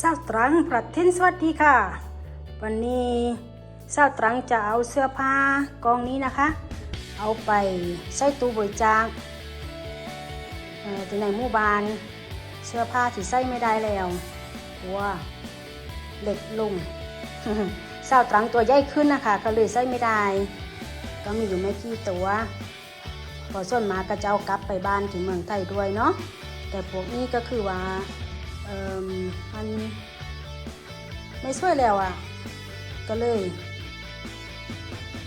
สาวตรังประเทศสวัสดีค่ะ วันนี้สาวตรังจะเอาเสื้อผ้ากองนี้นะคะ เอาไปใส่ตู้บริจาคเอ่อที่ในหมู่บ้านเสื้อผ้าที่ใส่ไม่ได้แล้วเพราะว่าเล็กลงสาวตรังตัวใหญ่ขึ้นนะคะ ก็เลยใส่ไม่ได้ ก็มีอยู่ไม่กี่ตัวพอส่วนมากก็จะเอากลับไปบ้านที่เมืองไทยด้วยเนาะแต่พวกนี้ก็คือว่า อ่มมันไม่ช่วยแล้วอะ ก็เลย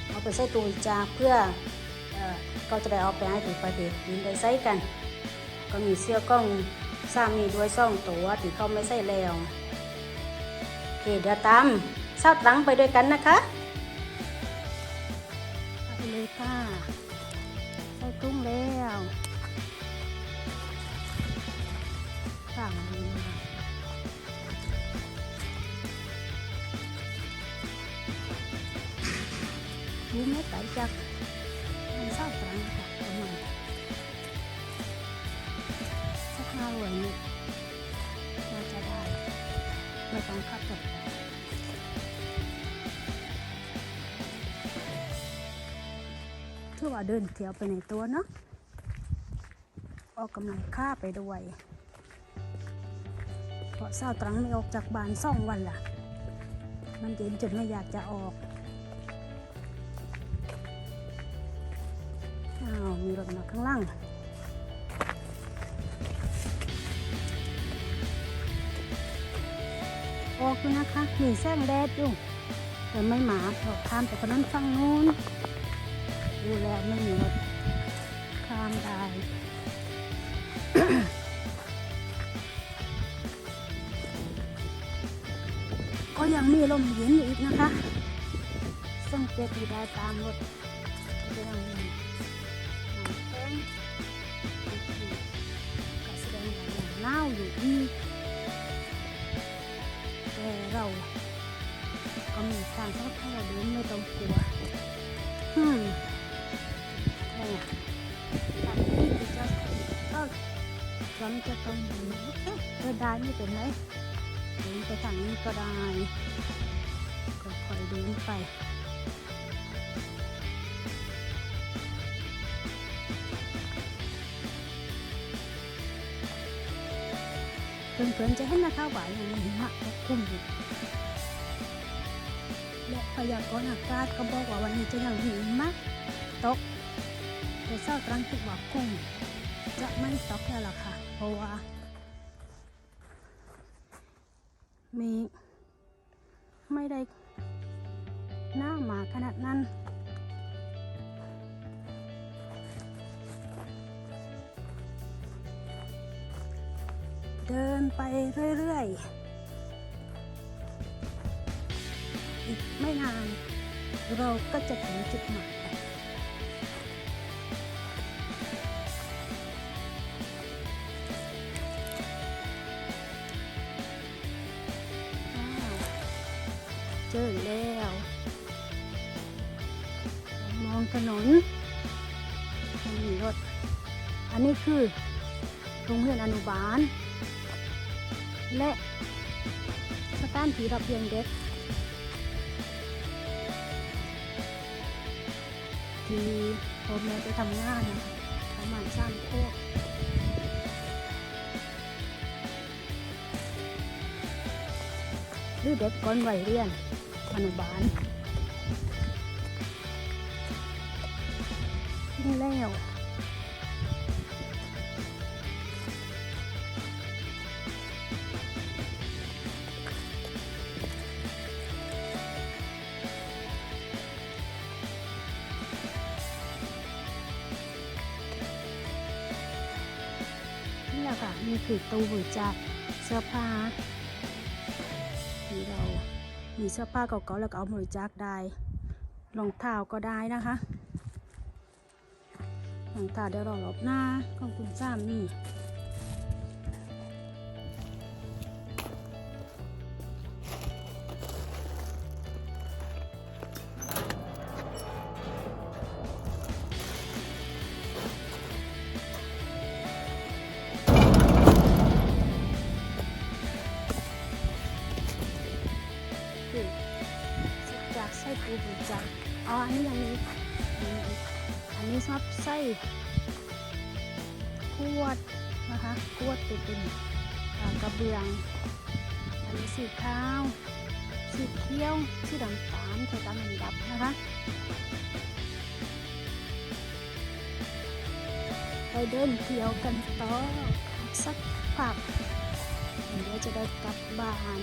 เอาไปใส่ตู้จาเพื่อเอก็จะได้เอาไปให้ถึงประเทศยินได้ใส่กัน ก็มีเสื้อกล้องสามีด้วยซ่องตัวที่เขาไม่ใส่แล้วโอเคเดี๋ยวตามเศร้าตังไปด้วยกันนะคะไปเลยค่ะใส่กุ้งแล้ว สั่งนี้มารู้ไหมไก่จากมันเศร้าตรังค่ะประมาณสักห้าร้อยเมตรน่าจะได้ไม่ต้องขับรถไปถือว่าเดินเที่ยวไปในตัวเนาะออกกำลังค่าไปด้วย เพราะเศร้าตรังไม่ออกจากบ้านสองวันละมันเย็นจนไม่อยากจะออกอ้าวมีรถมาข้างล่างออกอยู่นะคะมีแสงแดดอยู่ แต่ไม่หมาเพราะข้ามไปคนนั้นฝั่งนู้น ดูแลไม่มีรถข้ามได้ ยังมีลมเย็นอีกนะคะสังเกตดูได้ตามรถก็ยังน้ำแข็งก็แสดงว่าวอยู่อีกแต่เราก็มีทางเข้าให้เราเดินไม่ต้องกลัวอืมแค่ทางที่จะก็เราจะต้องดูเอ๊ะเดินได้ไม่เป็นไร เดินไปทางนี้ก็ได้ค่อยๆเดินไปเพื่อนๆจะเห็นนะคะว่ายังมีหิมะปกคลุมอยู่และพยากรณ์อากาศก็บอกว่าวันนี้จะยังหิมะตกแต่เศร้าตรังคิดว่าคงจะไม่ตกแล้วล่ะค่ะ เพราะว่า มีไม่ได้หน้าหมาขนาดนั้น เดินไปเรื่อย ๆ อีกไม่นาน เราก็จะถึงจุดหมาย เจอแล้ว มองถนนมีรถ อันนี้คือโรงเรียนอนุบาล และสถานที่รับเลี้ยงเด็ก ที่พ่อแม่ไปทำงานนะคะประมาณสามโคกหรือเด็กก่อนวัยเรียน อนุบาลนี่แล้วนี่แหละค่ะนี่คือตู้บริจาคเสื้อผ้าที่เรา มีเสื้อผ้าเก่าๆแล้วก็เอาบริจาคได้รองเท้าก็ได้นะคะรองเท้าเดี๋ยวราหลบหน้าของคุณสามี่ อับไส้ขวดนะคะขวดเป็นเป็นกระเบื้อง อันนี้สีขาวสีเขียวสีดำตาลสีดำมันดับนะคะไปเดินเที่ยวกันต่อสักพักเดี๋ยวจะได้กลับบ้าน